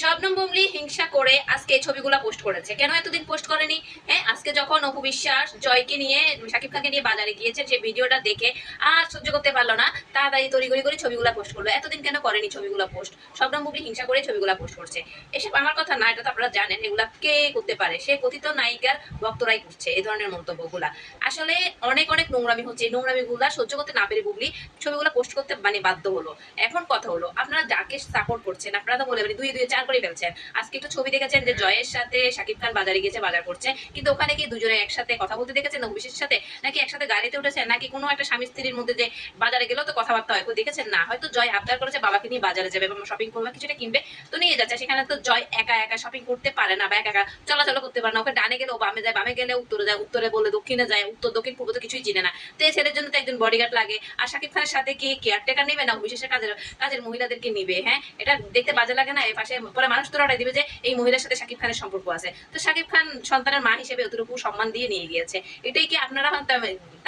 শবনম বুমলি হিংসা করে আজকে এই ছবিগুলো পোস্ট করেছে। কেন এতদিন পোস্ট করেনি? হ্যাঁ আজকে যখন অপু বিশ্বাস জয়কে নিয়ে শাকিব খানকে নিয়ে বাজারে গিয়েছে সেই ভিডিওটা দেখে আর সহ্য করতে পারল না তাড়াতাড়ি তড়িগড়ি করে ছবিগুলো পোস্ট করল। এতদিন কেন করেনি ছবিগুলো পোস্ট? শবনম বুমলি হিংসা করে ছবিগুলো পোস্ট করছে। এসব আমার কথা না, এটা তো আপনারা জানেন, এগুলা কে করতে পারে? সে কথিত নায়িকার ভক্তরাই করছে এই ধরনের মন্তব্যগুলা। আসলে অনেক অনেক নোংরামি হচ্ছে। এই নোংরামিগুলা সহ্য করতে না পেরে বুবলি ছবিগুলো পোস্ট করতে মানে বাধ্য হলো। এখন কথা হলো, আপনারা যাকে সাপোর্ট করছেন, আপনারা তো বলে দুই দুই চার করে ফেলছেন। আজকে একটু ছবি দেখেছেন যে জয়ের সাথে শাকিব খান বাজারে গিয়েছে, বাজার করছে। কিন্তু ওখানে কি দুজনে একসাথে কথা বলতে দেখেছেন অভিষেকের সাথে? নাকি একসাথে গাড়িতে উঠেছে নাকি কোনো একটা স্বামী স্ত্রীর মধ্যে যে বাজারে গেলেও তো কথাবার্তা হয় দেখেছেন না? হয়তো জয় আবদার করেছে, বাবাকে নিয়ে বাজারে যাবে বা শপিং করবে কিছুটা কিনবে, তো নিয়ে যাচ্ছে। সেখানে তো জয় একা একা শপিং করতে পারে না বা একা একা চলাচল করতে পারে না। ওকে ডানে গেলে ও বামে যায়, বামে গেলে উত্তরে যায়, উত্তরে বলে দক্ষিণে যায়, উত্তর, দক্ষিণ, পূর্ব তো কিছুই চিনে না। তো এই ছেলের জন্য তো একজন বডিগার্ড লাগে। আর শাকিব খানের সাথে কি কেয়ারটেকার নেবে? না বিশেষ কাজের কাজের মহিলাদেরকে নিবে হ্যাঁ? এটা দেখতে বাজে লাগে না? এর পাশে পরে মানুষ তো রটাই দিবে যে এই মহিলার সাথে শাকিব খানের সম্পর্ক আছে। তো শাকিব খান সন্তানের মা হিসেবে অতটুকু সম্মান দিয়ে নিয়ে গিয়েছে। এটাই কি আপনারা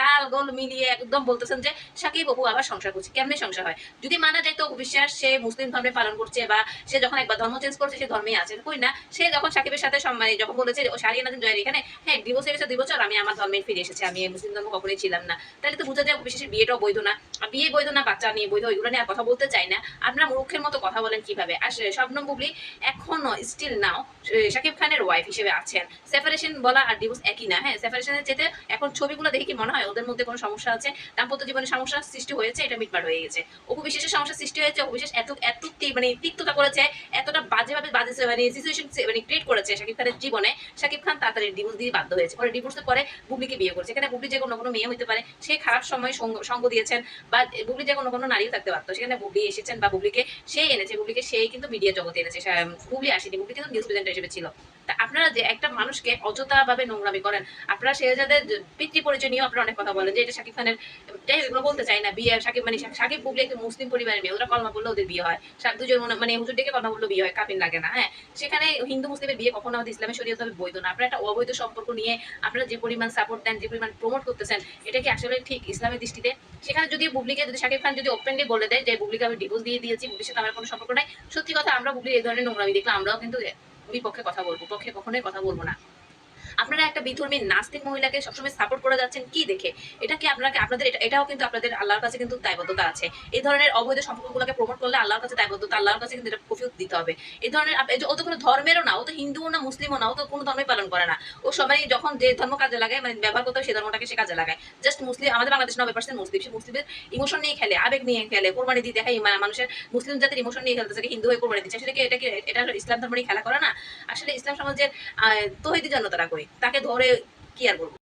তাল গোল মিলিয়ে একদম বলতেছেন যে শাকিব অপু আবার সংসার করছে, কেমনি সংসার হয়? যদি মানা যায় তো বিশ্বাস সে মুসলিম ধর্মে পালন করছে বা সে যখন একবার ধর্ম চেঞ্জ করছে সে ধর্মেই আছে কই না? সে যখন শাকিবের সাথে সম্মানে যখন বলেছে ও সারিয়ে নাদিন জয়ের এখানে হ্যাঁ ডিভোর্স হয়ে গেছে, দুই বছর, আমি আমার ধর্মে ফিরে এসেছি, আমি মুসলিম ধর্ম কখনোই ছিলাম না। তাহলে তো বোঝা যায় বিশেষ বিয়েটাও বৈধ না। বিয়ে বৈধ না, বাচ্চা নিয়ে বৈধ ওইগুলো নিয়ে আর কথা বলতে চাই না। আপনার মূর্খের মতো কথা বলেন কীভাবে? আর শবনম বুবলি এখনও স্টিল নাও শাকিব খানের ওয়াইফ হিসেবে আছেন। সেপারেশন বলা আর ডিভোর্স একই না হ্যাঁ? সেপারেশনের যেতে এখন ছবিগুলো দেখে কি মনে হয়? ওদের মধ্যে কোনো সমস্যা আছে? দাম্পত্য জীবনে সমস্যা সৃষ্টি হয়েছে, এটা মিটমাট হয়ে গেছে। অপু বিশেষের সমস্যা সৃষ্টি হয়েছে, অপু বিশেষ এত এত মানে তিক্ততা করেছে, এতটা বাজেভাবে বাজে মানে সিচুয়েশন মানে ক্রিয়েট করেছে শাকিব খানের জীবনে। শাকিব খান তাড়াতাড়ি ডিভোর্স দিয়ে বাধ্য হয়েছে। পরে ডিভোর্সের পরে বুবলিকে বিয়ে করেছে। এখানে বুবলি যে কোনো কোনো মেয়ে হতে পারে। সে খারাপ সময় সঙ্গ সঙ্গ দিয়েছেন বা বুবলি যে কোনো কোনো নারীও থাকতে পারতো। সেখানে বুবলি এসেছেন বা বুবলিকে সেই এনেছে, বুবলিকে সেই কিন্তু মিডিয়া জগতে এনেছে। বুবলি আসেনি বুবলি কিন্তু নিউজ প্রেজেন্টার হিসেবে ছিল। আপনারা যে একটা মানুষকে অযথা ভাবে নোংরামি করেন আপনারা শেহজাদের পিতৃ পরিচয় নিয়েও আপনারা অনেক কথা বলেন যে এটা শাকিব খানের যাই হোক, বলতে চাই না বিয়ে সাকিব মানে সাকিব বুবলি একটা মুসলিম পরিবারের মেয়ে ওরা কলমা বললে ওদের বিয়ে হয়। সা- দুজন মানে হুজুর ডেকে কথা বললে বিয়ে হয় কাপিন লাগে না হ্যাঁ? সেখানে হিন্দু মুসলিমের বিয়ে কখনো আমাদের ইসলামের শরীয়ত হবে বৈধ না। আপনারা একটা অবৈধ সম্পর্ক নিয়ে আপনারা যে পরিমাণ সাপোর্ট দেন যে পরিমাণ প্রমোট করতেছেন এটা কি আসলে ঠিক ইসলামের দৃষ্টিতে? সেখানে যদি বুবলিকে যদি শাকিব খান যদি ওপেনলি বলে দেয় যে বুবলিকে আমি ডিভোর্স দিয়ে দিয়েছি বুবলির সাথে আমার কোনো সম্পর্ক নাই সত্যি কথা আমরা বুবলির এই ধরনের নোংরামি দেখলে আমরাও কিন্তু বিপক্ষে কথা বলব পক্ষে কখনোই কথা বলব না। আপনারা একটা বিধর্মী নাস্তিক মহিলাকে সবসময় সাপোর্ট করে যাচ্ছেন কি দেখে? এটা কি আপনাকে, আপনাদের এটাও কিন্তু আপনাদের আল্লাহর কাছে কিন্তু দায়বদ্ধতা আছে। এই ধরনের অবৈধ সম্পর্কগুলোকে প্রমোট করলে আল্লাহর কাছে দায়বদ্ধতা, আল্লাহর কাছে কিন্তু এটা কফিউত দিতে হবে। এই ধরনের ও তো কোনো ধর্মেরও না, ও তো হিন্দুও না, মুসলিমও না, ও তো কোনো ধর্মই পালন করে না। ও সবাই যখন যে ধর্ম কাজে লাগায় মানে ব্যবহার করতে হয়, সেই ধর্মটাকে সে কাজে লাগায়। জাস্ট মুসলিম, আমাদের বাংলাদেশ নব্বই পার্সেন্ট মুসলিম। সে মুসলিমের ইমোশন নিয়ে খেলে, আবেগ নিয়ে খেলে, কোরবানি দিয়ে দেখায় মানুষের মুসলিম জাতির ইমোশন নিয়ে খেলতেছে কি হিন্দু হয়ে কোরবানি দিচ্ছে। সেটাকে এটা কি, এটা ইসলাম ধর্ম নিয়ে খেলা করে না? আসলে ইসলাম সমাজের তহিদি তারা কই? তাকে ধরে কি আর বলব?